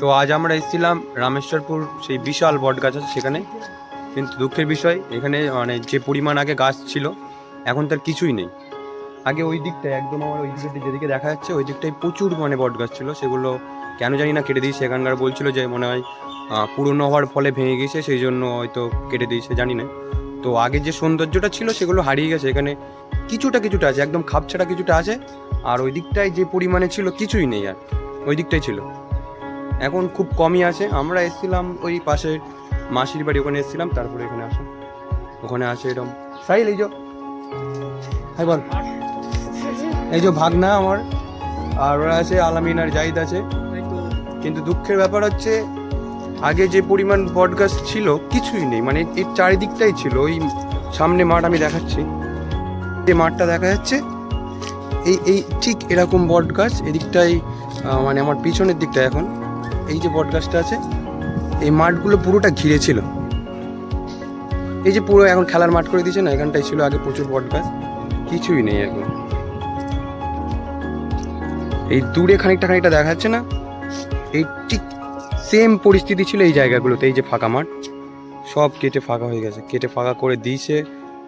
তো আজ আমরা এসেছিলাম রামেশ্বরপুর, সেই বিশাল বট গাছ আছে সেখানে। কিন্তু দুঃখের বিষয়, এখানে মানে যে পরিমাণ আগে গাছ ছিল, এখন তার কিছুই নেই। আগে ওই দিকটায়, একদম আমার ওই দিকটা যেদিকে দেখা যাচ্ছে, ওই দিকটায় প্রচুর মানে বট গাছ ছিল। সেগুলো কেন জানি না কেটে দিয়েছে। সেখানকার বলছিল যে মনে হয় পুরনো হওয়ার ফলে ভেঙে গেছে সেই জন্য হয়তো কেটে দিয়েছে, জানি না। তো আগে যে সৌন্দর্যটা ছিল, সেগুলো হারিয়ে গেছে। এখানে কিছুটা কিছুটা আছে, একদম খাপছাড়া কিছুটা আছে। আর ওই দিকটায় যে পরিমাণে ছিল, কিছুই নেই আর। ওই দিকটাই ছিল। এখন খুব কমই আছে আমরা এসেছিলাম ওই পাশের মাসির বাড়ি, ওখানে এসেছিলাম, তারপরে এখানে আসা। ওখানে আছে এরকম সাইল এই যে। হাই, বল। এই যে ভাগনা আমার, আর ওরা আছে, আলামিন আর জাহিদ আছে। কিন্তু দুঃখের ব্যাপার হচ্ছে, আগে যে পরিমাণ বটগাছ ছিল, কিছুই নেই। মানে এর চারিদিকটাই ছিল। ওই সামনে মাঠ আমি দেখাচ্ছি। যে মাঠটা দেখা যাচ্ছে, এই এই ঠিক এরকম বটগাছ এদিকটাই মানে আমার পিছনের দিকটা এখন। এই যে বট গাছটা আছে, এই মাঠগুলো পুরোটা ঘিরে ছিল। এই যে পুরো এখন খেলার মাঠ করে দিয়েছে না, এখানটাই ছিল আগে প্রচুর বট গাছ কিছুই নেই এখন। এই দূরে খানিকটা খানিকটা দেখা যাচ্ছে না, এই ঠিক সেম পরিস্থিতি ছিল এই জায়গাগুলোতে, এই যে ফাঁকা মাঠ। সব কেটে ফাঁকা হয়ে গেছে, কেটে ফাঁকা করে দিয়েছে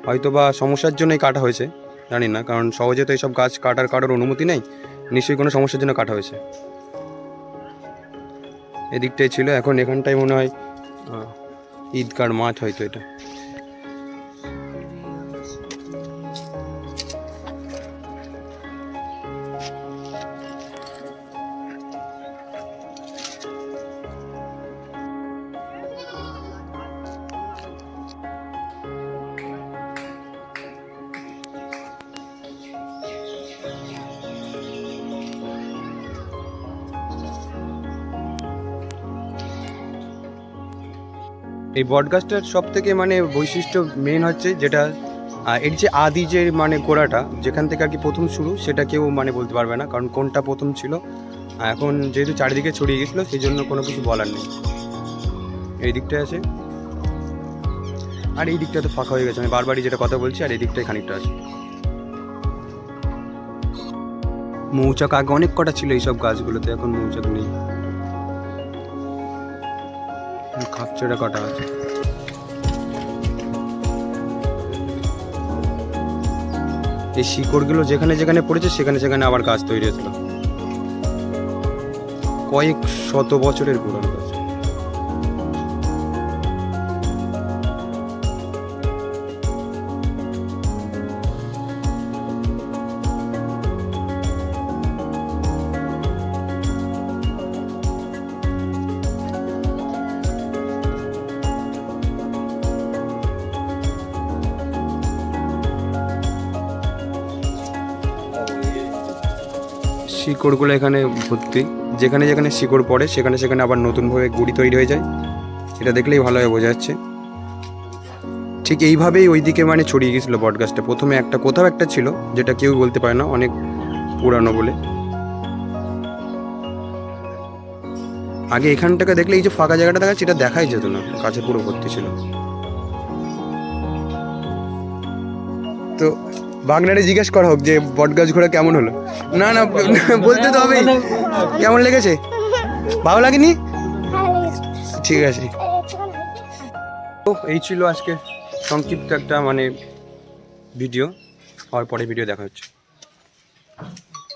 হয়তো বা সমস্যার জন্যই কাটা হয়েছে, জানি না, কারণ সহজে তো এইসব গাছ কাটার কাটার অনুমতি নেই, নিশ্চয়ই কোনো সমস্যার জন্য কাটা হয়েছে। এদিকটাই ছিল। এখন এখানটাই মনে হয় ঈদকার মাঠ হয়তো এটা। এই বটগাছটার সব থেকে মানে বৈশিষ্ট্য মেন হচ্ছে যেটা এর যে আদি যে মানে গোড়াটা, যেখান থেকে আর কি প্রথম শুরু, সেটা কেউ মানে বলতে পারবে না, কারণ কোনটা প্রথম ছিল এখন যেহেতু চারিদিকে ছড়িয়ে গেছিল সেই জন্য কোনো কিছু বলার নেই। এই দিকটায় আছে। আর এই দিকটা তো ফাঁকা হয়ে গেছে, আমি বারবারই যেটা কথা বলছি, আর এই দিকটায় খানিকটা আছে। মৌচাক আগে অনেক কটা ছিল এইসব গাছগুলোতে, এখন মৌচাক নেই। খাপচেটা কাটা আছে? এই শিকড়গুলো যেখানে যেখানে পড়েছে, সেখানে সেখানে আবার গাছ তৈরি হয়েছিল। কয়েক শত বছরের পুরানো গাছ। শিকড়গুলো এখানে ভর্তি। যেখানে যেখানে শিকড় পড়ে, সেখানে সেখানে আবার নতুনভাবে গুড়ি তৈরি হয়ে যায়। এটা দেখলেই ভালোভাবে বোঝা যাচ্ছে। ঠিক এইভাবেই ওই দিকে মানে ছড়িয়ে গেছিল বটগাছটা প্রথমে একটা, কোথাও একটা ছিল, যেটা কেউ বলতে পারে না, অনেক পুরানো বলে। আগে এখানটাকে দেখলে এই যে ফাঁকা জায়গাটা দেখা সেটা দেখাই যেত না। কাছে পুরো ভর্তি ছিল। তো বাগনারে জিজ্ঞেস করা হোক যে বটগাছ ঘোরা কেমন হলো? না না, বলতে তো হবে কেমন লেগেছে? ভালো লাগেনি? ঠিক আছে। তো এই ছিল আজকে সংক্ষিপ্ত একটা মানে ভিডিও আর পরে ভিডিও দেখা হচ্ছে।